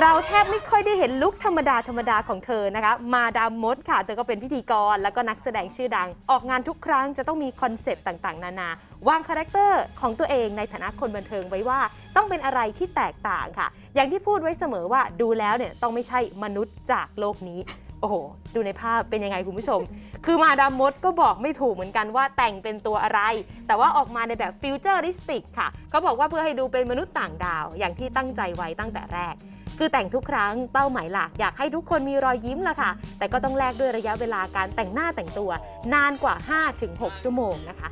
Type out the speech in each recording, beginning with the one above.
เราแทบไม่ค่อยได้เห็นลุคธรรมดาธรรมดาของเธอนะคะ มาดามมดค่ะ เธอก็เป็นพิธีกรแล้วก็นักแสดงชื่อดัง ออกงานทุกครั้งจะต้องมีคอนเซปต์ต่างๆ นานาวางคาแรคเตอร์ของตัวเองในฐานะคนบันเทิงไว้ว่า ต้องเป็นอะไรที่แตกต่างค่ะ อย่างที่พูดไว้เสมอว่าดูแล้วเนี่ยต้องไม่ใช่มนุษย์จากโลกนี้โอ้โห ดูในภาพเป็นยังไงคุณผู้ชม คือมาดามมดก็บอกไม่ถูกเหมือนกันว่าแต่งเป็นตัวอะไร แต่ว่าออกมาในแบบฟิวเจอริสติกค่ะ เขาบอกว่าเพื่อให้ดูเป็นมนุษย์ต่างดาว อย่างที่ตั้งใจไว้ตั้งแต่แรก คือแต่งทุกครั้งเป้าหมายหลักอยากให้ทุกคนมีรอยยิ้มล่ะค่ะ แต่ก็ต้องแลกด้วยระยะเวลาการแต่งหน้าแต่งตัวนานกว่า 5-6 ชั่วโมงนะคะ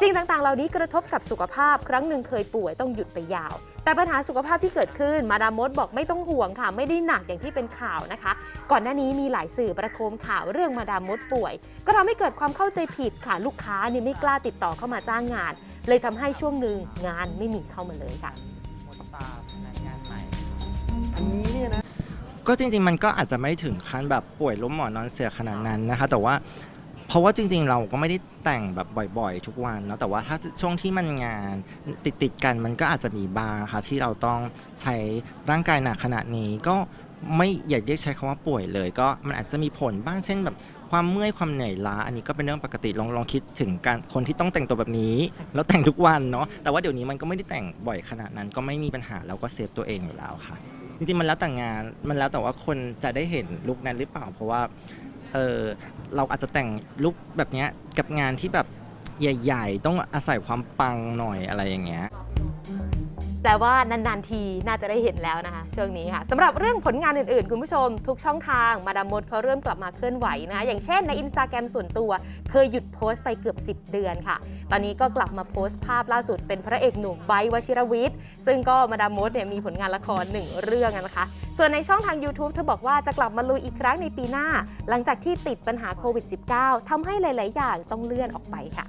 สิ่งต่างๆ เหล่านี้กระทบกับสุขภาพ ครั้งหนึ่งเคยป่วยต้องหยุดไปยาว แต่ปัญหาสุขภาพที่เกิดขึ้น มาดามมดบอกไม่ต้องห่วงค่ะ ไม่ได้หนักอย่างที่เป็นข่าวนะคะ ก่อนหน้านี้มีหลายสื่อประโคมข่าวเรื่องมาดามมดป่วย ก็ทำให้เกิดความเข้าใจผิดค่ะ ลูกค้าเนี่ยไม่กล้าติดต่อเข้ามาจ้างงาน เลยทำให้ช่วงหนึ่งงานไม่มีเข้ามาเลยค่ะ ก็จริง ๆ มันก็อาจจะไม่ถึงขั้นแบบป่วยล้มหมอนนอนเสือขนาดนั้นนะคะ แต่ว่าเพราะว่าจริง ๆ เราก็ไม่ได้แต่งแบบบ่อย ๆ ทุกวันเนาะแต่ว่าถ้าช่วงที่มันงานติดๆกันมันก็อาจจะมีบางค่ะที่เราต้องใช้ร่างกายหนักขนาดนี้ก็ไม่อยากเรียกใช้คำว่าป่วยเลย ก็มันอาจจะมีผลบ้างเช่นแบบความเมื่อยความเหนื่อยล้าอันนี้ก็เป็นเรื่องปกติลองลองคิดถึงการคนที่ต้องแต่งตัวแบบนี้ แล้วแต่งทุกวันเนาะแต่ว่าเดี๋ยวนี้มันก็ไม่ได้แต่งบ่อยขนาดนั้น ก็ไม่มีปัญหาเราก็เซฟตัวเองอยู่แล้วค่ะ จริงๆมันแล้วแต่งานมันแล้วแต่ว่าคนจะได้เห็นลุคนั้นหรือเปล่า เพราะว่าเออเราอาจจะแต่งลุคแบบเนี้ยกับงานที่แบบใหญ่ ๆ ต้องอาศัยความปังหน่อยอะไรอย่างเงี้ย แปลว่านานๆทีน่าจะได้เห็นแล้วนะคะช่วงนี้ค่ะสำหรับเรื่องผลงานอื่นๆ คุณผู้ชม ทุกช่องทางมาดามมดเขาเริ่มกลับมาเคลื่อนไหวนะคะอย่างเช่นใน Instagram ส่วนตัว เคยหยุดโพสต์ไปเกือบ 10 เดือนค่ะ ตอนนี้ก็กลับมาโพสต์ภาพล่าสุดเป็นพระเอกหนุ่มไบวชิรวิทย์ซึ่งก็มาดามมดเนี่ยมีผลงานละครหนึ่งเรื่องนะคะ ส่วนในช่องทาง YouTube เธอบอกว่าจะกลับมาลุยอีกครั้งในปีหน้า หลังจากที่ติดปัญหาโควิด -19 ทำให้หลาย ๆ อย่างต้องเลื่อนออกไปค่ะ